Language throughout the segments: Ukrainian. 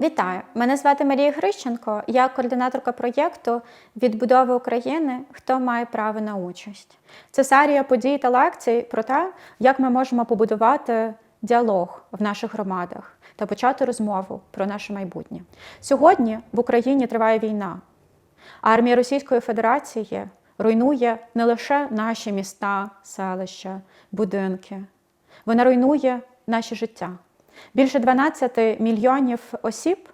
Вітаю! Мене звати Марія Грищенко. Я координаторка проєкту відбудови України. Хто має право на участь? Це серія подій та лекцій про те, як ми можемо побудувати діалог в наших громадах та почати розмову про наше майбутнє. Сьогодні в Україні триває війна. Армія Російської Федерації руйнує не лише наші міста, селища, будинки. Вона руйнує наше життя. Більше 12 мільйонів осіб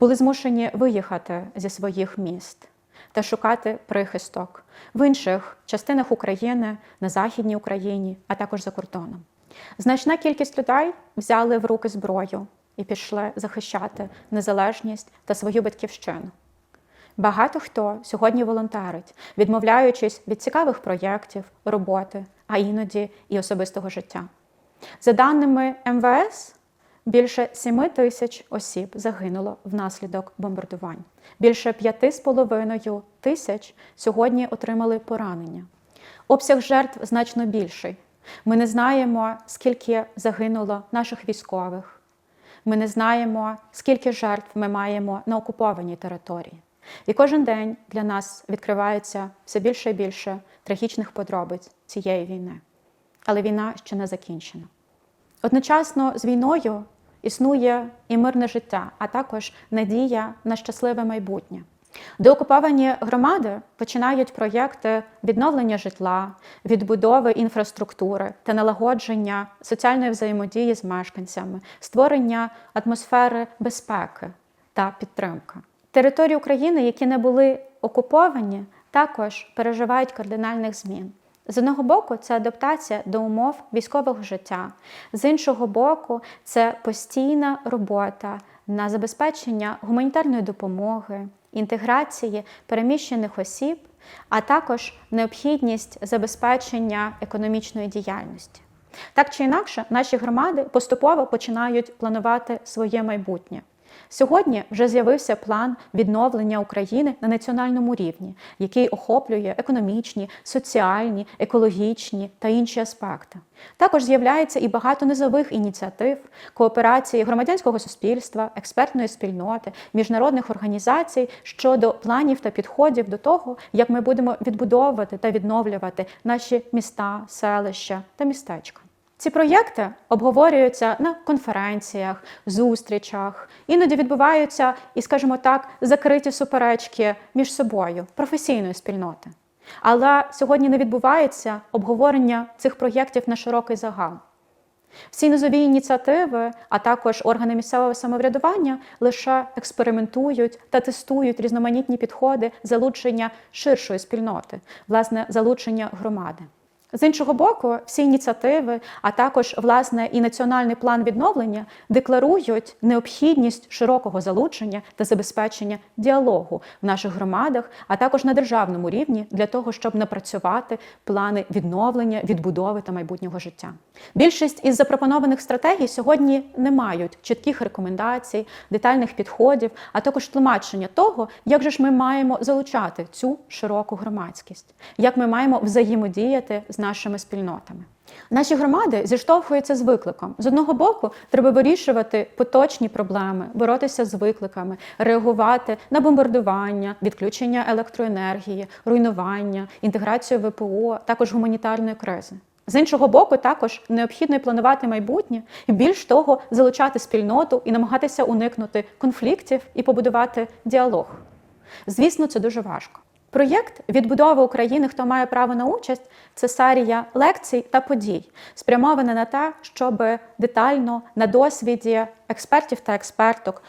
були змушені виїхати зі своїх міст та шукати прихисток в інших частинах України, на Західній Україні, а також за кордоном. Значна кількість людей взяли в руки зброю і пішли захищати незалежність та свою батьківщину. Багато хто сьогодні волонтерить, відмовляючись від цікавих проєктів, роботи, а іноді і особистого життя. За даними МВС, більше 7 тисяч осіб загинуло внаслідок бомбардувань. Більше 5,5 тисяч сьогодні отримали поранення. Обсяг жертв значно більший. Ми не знаємо, скільки загинуло наших військових. Ми не знаємо, скільки жертв ми маємо на окупованій території. І кожен день для нас відкривається все більше і більше трагічних подробиць цієї війни. Але війна ще не закінчена. Одночасно з війною існує і мирне життя, а також надія на щасливе майбутнє. Деокуповані громади починають проєкти відновлення житла, відбудови інфраструктури та налагодження соціальної взаємодії з мешканцями, створення атмосфери безпеки та підтримки. Території України, які не були окуповані, також переживають кардинальних змін. З одного боку, це адаптація до умов військового життя, з іншого боку, це постійна робота на забезпечення гуманітарної допомоги, інтеграції переміщених осіб, а також необхідність забезпечення економічної діяльності. Так чи інакше, наші громади поступово починають планувати своє майбутнє. Сьогодні вже з'явився план відновлення України на національному рівні, який охоплює економічні, соціальні, екологічні та інші аспекти. Також з'являється і багато низових ініціатив, кооперації громадянського суспільства, експертної спільноти, міжнародних організацій щодо планів та підходів до того, як ми будемо відбудовувати та відновлювати наші міста, селища та містечка. Ці проєкти обговорюються на конференціях, зустрічах, іноді відбуваються і, скажімо так, закриті суперечки між собою професійної спільноти. Але сьогодні не відбувається обговорення цих проєктів на широкий загал. Всі низові ініціативи, а також органи місцевого самоврядування лише експериментують та тестують різноманітні підходи залучення ширшої спільноти, власне, залучення громади. З іншого боку, всі ініціативи, а також власне і національний план відновлення декларують необхідність широкого залучення та забезпечення діалогу в наших громадах, а також на державному рівні для того, щоб напрацювати плани відновлення, відбудови та майбутнього життя. Більшість із запропонованих стратегій сьогодні не мають чітких рекомендацій, детальних підходів, а також тлумачення того, як же ж ми маємо залучати цю широку громадськість, як ми маємо взаємодіяти з нашими спільнотами. Наші громади зіштовхуються з викликом. З одного боку, треба вирішувати поточні проблеми, боротися з викликами, реагувати на бомбардування, відключення електроенергії, руйнування, інтеграцію ВПО, також гуманітарної кризи. З іншого боку, також необхідно і планувати майбутнє, і більш того, залучати спільноту і намагатися уникнути конфліктів і побудувати діалог. Звісно, це дуже важко. Проєкт відбудови України, хто має право на участь, це серія лекцій та подій, спрямована на те, щоб детально на досвіді експертів та експерток,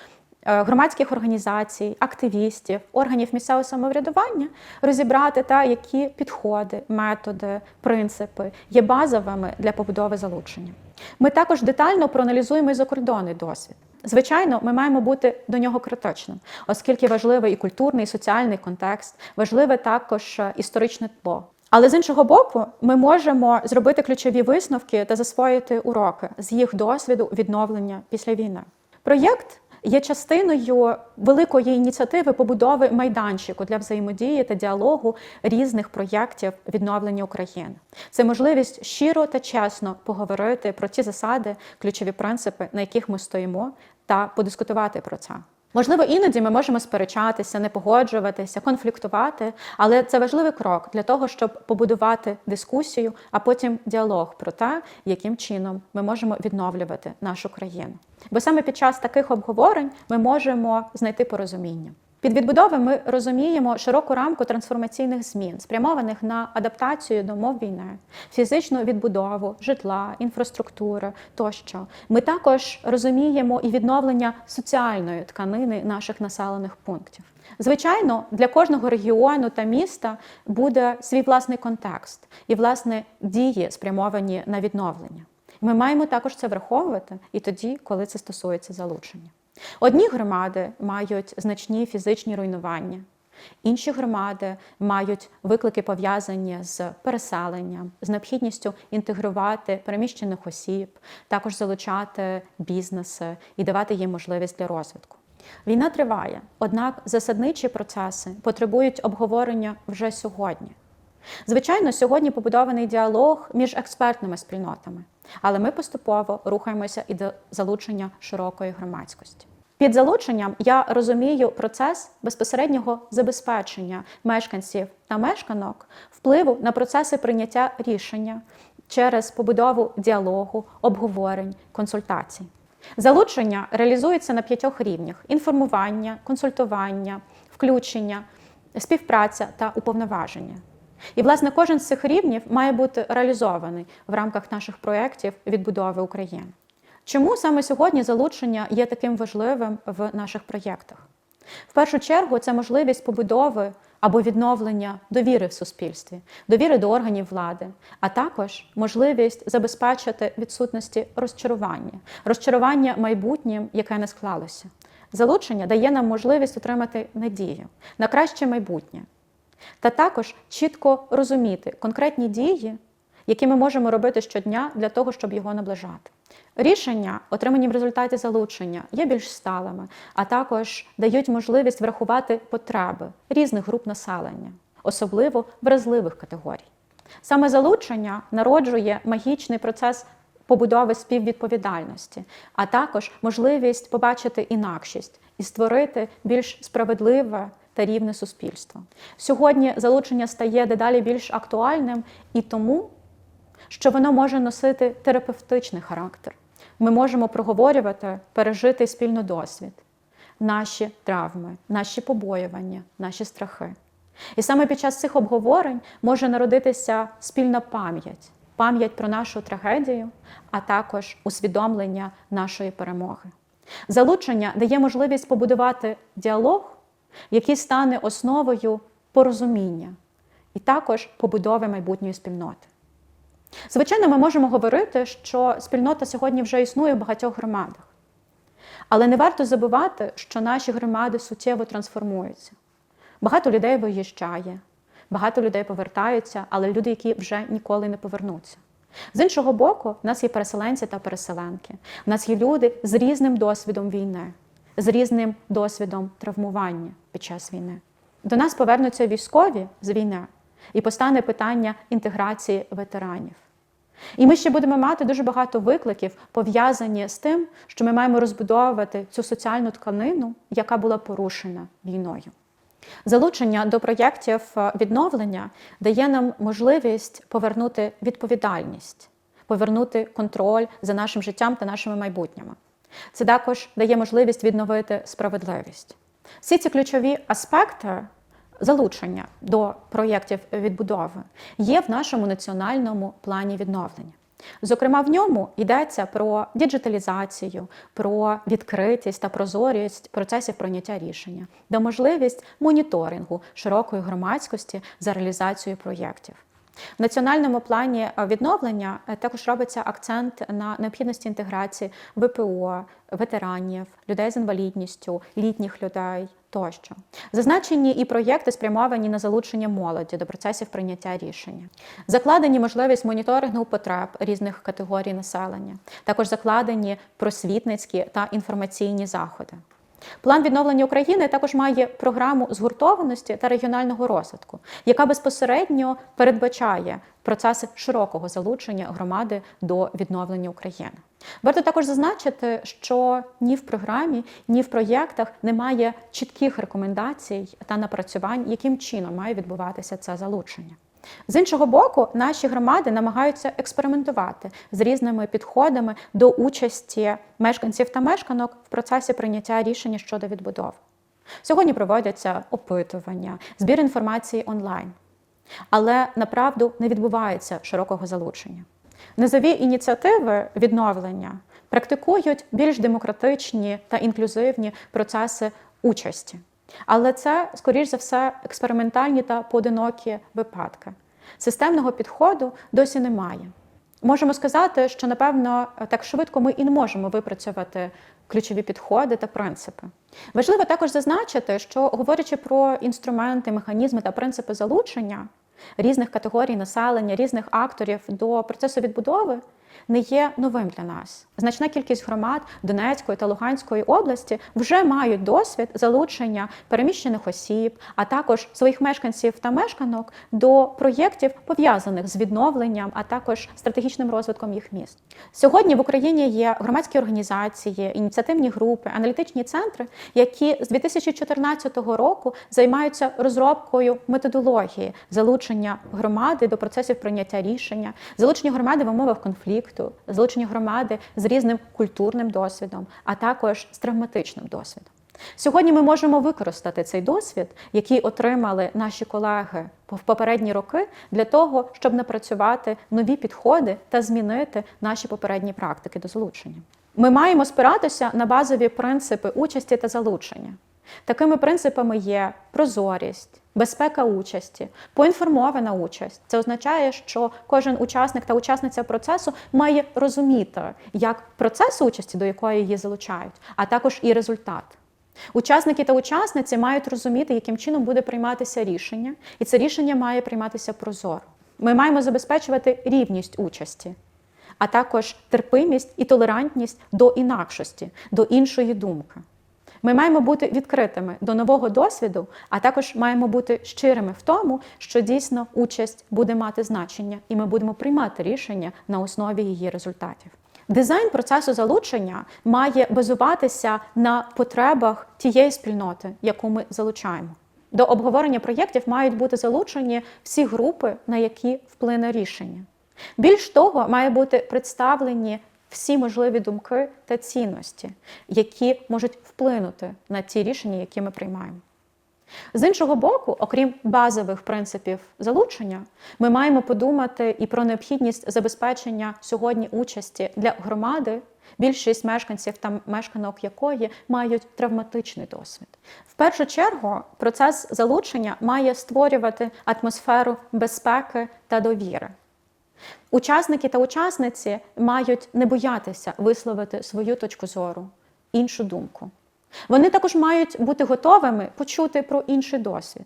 е, громадських організацій, активістів, органів місцевого самоврядування розібрати та які підходи, методи, принципи є базовими для побудови залучення. Ми також детально проаналізуємо і закордонний досвід. Звичайно, ми маємо бути до нього критичним, оскільки важливий і культурний, і соціальний контекст, важливе також е, історичне тло. Але з іншого боку, ми можемо зробити ключові висновки та засвоїти уроки з їх досвіду відновлення після війни. Проєкт є частиною великої ініціативи побудови майданчику для взаємодії та діалогу різних проєктів відновлення України. Це можливість щиро та чесно поговорити про ті засади, ключові принципи, на яких ми стоїмо, та подискутувати про це. Можливо, іноді ми можемо сперечатися, не погоджуватися, конфліктувати, але це важливий крок для того, щоб побудувати дискусію, а потім діалог про те, яким чином ми можемо відновлювати нашу країну. Бо саме під час таких обговорень ми можемо знайти порозуміння. Під відбудови ми розуміємо широку рамку трансформаційних змін, спрямованих на адаптацію до мов війни, фізичну відбудову, житла, інфраструктури тощо. Ми також розуміємо і відновлення соціальної тканини наших населених пунктів. Звичайно, для кожного регіону та міста буде свій власний контекст і власне дії спрямовані на відновлення. Ми маємо також це враховувати і тоді, коли це стосується залучення. Одні громади мають значні фізичні руйнування, інші громади мають виклики пов'язані з переселенням, з необхідністю інтегрувати переміщених осіб, також залучати бізнеси і давати їм можливість для розвитку. Війна триває, однак засадничі процеси потребують обговорення вже сьогодні. Звичайно, сьогодні побудований діалог між експертними спільнотами, але ми поступово рухаємося і до залучення широкої громадськості. Під залученням я розумію процес безпосереднього забезпечення мешканців та мешканок впливу на процеси прийняття рішення через побудову діалогу, обговорень, консультацій. Залучення реалізується на п'ятьох рівнях: інформування, консультування, включення, співпраця та уповноваження. І, власне, кожен з цих рівнів має бути реалізований в рамках наших проєктів відбудови України. Чому саме сьогодні залучення є таким важливим в наших проєктах? В першу чергу це можливість побудови або відновлення довіри в суспільстві, довіри до органів влади, а також можливість забезпечити відсутності розчарування, розчарування майбутнім, яке не склалося. Залучення дає нам можливість отримати надію на краще майбутнє, та також чітко розуміти конкретні дії, які ми можемо робити щодня для того, щоб його наближати. Рішення, отримані в результаті залучення, є більш сталими, а також дають можливість врахувати потреби різних груп населення, особливо вразливих категорій. Саме залучення народжує магічний процес побудови співвідповідальності, а також можливість побачити інакшість і створити більш справедливе та рівне суспільство. Сьогодні залучення стає дедалі більш актуальним і тому, що воно може носити терапевтичний характер. Ми можемо проговорювати, пережити спільно досвід, наші травми, наші побоювання, наші страхи. І саме під час цих обговорень може народитися спільна пам'ять, пам'ять про нашу трагедію, а також усвідомлення нашої перемоги. Залучення дає можливість побудувати діалог, який стане основою порозуміння і також побудови майбутньої спільноти. Звичайно, ми можемо говорити, що спільнота сьогодні вже існує в багатьох громадах. Але не варто забувати, що наші громади суттєво трансформуються. Багато людей виїжджає, багато людей повертаються, але люди, які вже ніколи не повернуться. З іншого боку, в нас є переселенці та переселенки. У нас є люди з різним досвідом війни, з різним досвідом травмування під час війни. До нас повернуться військові з війни і постане питання інтеграції ветеранів. І ми ще будемо мати дуже багато викликів, пов'язані з тим, що ми маємо розбудовувати цю соціальну тканину, яка була порушена війною. Залучення до проєктів відновлення дає нам можливість повернути відповідальність, повернути контроль за нашим життям та нашими майбутніми. Це також дає можливість відновити справедливість. Всі ці ключові аспекти залучення до проєктів відбудови є в нашому національному плані відновлення. Зокрема, в ньому йдеться про діджиталізацію, про відкритість та прозорість процесів прийняття рішення, до можливість моніторингу широкої громадськості за реалізацією проєктів. В національному плані відновлення також робиться акцент на необхідності інтеграції ВПО, ветеранів, людей з інвалідністю, літніх людей тощо. Зазначені і проєкти спрямовані на залучення молоді до процесів прийняття рішення. Закладені можливість моніторингу потреб різних категорій населення, також закладені просвітницькі та інформаційні заходи. План відновлення України також має програму згуртованості та регіонального розвитку, яка безпосередньо передбачає процеси широкого залучення громади до відновлення України. Варто також зазначити, що ні в програмі, ні в проєктах немає чітких рекомендацій та напрацювань, яким чином має відбуватися це залучення. З іншого боку, наші громади намагаються експериментувати з різними підходами до участі мешканців та мешканок в процесі прийняття рішення щодо відбудови. Сьогодні проводяться опитування, збір інформації онлайн, але направду не відбувається широкого залучення. Низові ініціативи відновлення практикують більш демократичні та інклюзивні процеси участі. Але це, скоріш за все, експериментальні та поодинокі випадки. Системного підходу досі немає. Можемо сказати, що напевно так швидко ми і не можемо випрацювати ключові підходи та принципи. Важливо також зазначити, що говорячи про інструменти, механізми та принципи залучення різних категорій населення, різних акторів до процесу відбудови, не є новим для нас. Значна кількість громад Донецької та Луганської області вже мають досвід залучення переміщених осіб, а також своїх мешканців та мешканок до проєктів, пов'язаних з відновленням, а також стратегічним розвитком їх міст. Сьогодні в Україні є громадські організації, ініціативні групи, аналітичні центри, які з 2014 року займаються розробкою методології залучення громади до процесів прийняття рішення, залучення громади в умовах конфлікту конфлікту, залучення громади з різним культурним досвідом, а також з травматичним досвідом. Сьогодні ми можемо використати цей досвід, який отримали наші колеги в попередні роки, для того, щоб напрацювати нові підходи та змінити наші попередні практики до залучення. Ми маємо спиратися на базові принципи участі та залучення. Такими принципами є прозорість, безпека участі, поінформована участь. Це означає, що кожен учасник та учасниця процесу має розуміти, як процес участі, до якої її залучають, а також і результат. Учасники та учасниці мають розуміти, яким чином буде прийматися рішення, і це рішення має прийматися прозоро. Ми маємо забезпечувати рівність участі, а також терпимість і толерантність до інакшості, до іншої думки. Ми маємо бути відкритими до нового досвіду, а також маємо бути щирими в тому, що дійсно участь буде мати значення, і ми будемо приймати рішення на основі її результатів. Дизайн процесу залучення має базуватися на потребах тієї спільноти, яку ми залучаємо. До обговорення проєктів мають бути залучені всі групи, на які вплине рішення. Більш того, має бути представлені всі можливі думки та цінності, які можуть вплинути на ті рішення, які ми приймаємо. З іншого боку, окрім базових принципів залучення, ми маємо подумати і про необхідність забезпечення сьогодні участі для громади, більшість мешканців та мешканок якої мають травматичний досвід. В першу чергу процес залучення має створювати атмосферу безпеки та довіри. Учасники та учасниці мають не боятися висловити свою точку зору, іншу думку. Вони також мають бути готовими почути про інший досвід.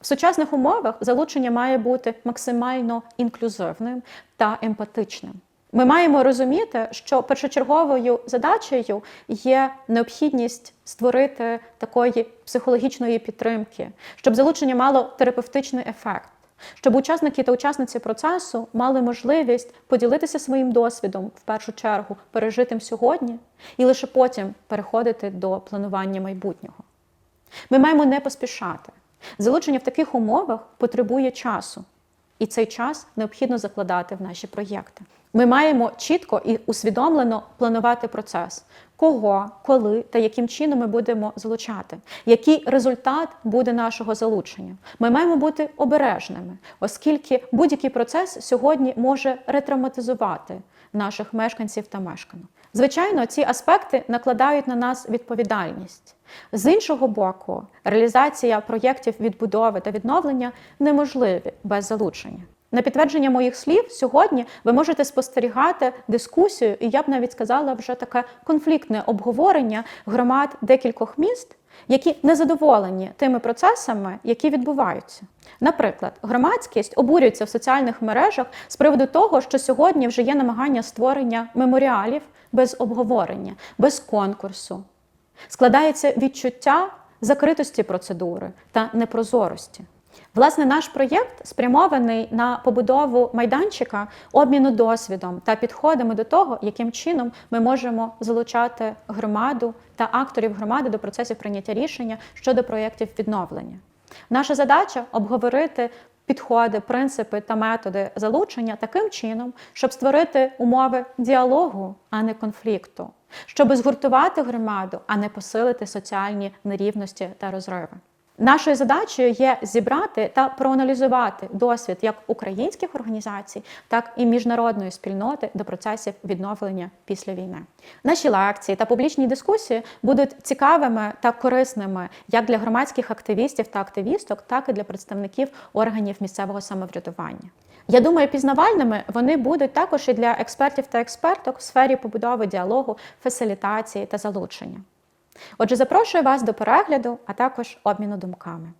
В сучасних умовах залучення має бути максимально інклюзивним та емпатичним. Ми маємо розуміти, що першочерговою задачею є необхідність створити такої психологічної підтримки, щоб залучення мало терапевтичний ефект щоб учасники та учасниці процесу мали можливість поділитися своїм досвідом в першу чергу пережитим сьогодні, і лише потім переходити до планування майбутнього. Ми маємо не поспішати. Залучення в таких умовах потребує часу, і цей час необхідно закладати в наші проєкти. Ми маємо чітко і усвідомлено планувати процес, кого, коли та яким чином ми будемо залучати, який результат буде нашого залучення. Ми маємо бути обережними, оскільки будь-який процес сьогодні може ретравматизувати наших мешканців та мешканок. Звичайно, ці аспекти накладають на нас відповідальність. З іншого боку, реалізація проєктів відбудови та відновлення неможливі без залучення. На підтвердження моїх слів, сьогодні ви можете спостерігати дискусію, і я б навіть сказала вже таке конфліктне обговорення громад декількох міст, які не задоволені тими процесами, які відбуваються. Наприклад, громадськість обурюється в соціальних мережах з приводу того, що сьогодні вже є намагання створення меморіалів без обговорення, без конкурсу. Складається відчуття закритості процедури та непрозорості. Власне, наш проєкт спрямований на побудову майданчика обміну досвідом та підходами до того, яким чином ми можемо залучати громаду та акторів громади до процесів прийняття рішення щодо проєктів відновлення. Наша задача обговорити підходи, принципи та методи залучення таким чином, щоб створити умови діалогу, а не конфлікту, щоб згуртувати громаду, а не посилити соціальні нерівності та розриви. Нашою задачею є зібрати та проаналізувати досвід як українських організацій, так і міжнародної спільноти до процесів відновлення після війни. Наші лекції та публічні дискусії будуть цікавими та корисними як для громадських активістів та активісток, так і для представників органів місцевого самоврядування. Я думаю, пізнавальними вони будуть також і для експертів та експерток в сфері побудови діалогу, фасилітації та залучення. Отже, запрошую вас до перегляду, а також обміну думками.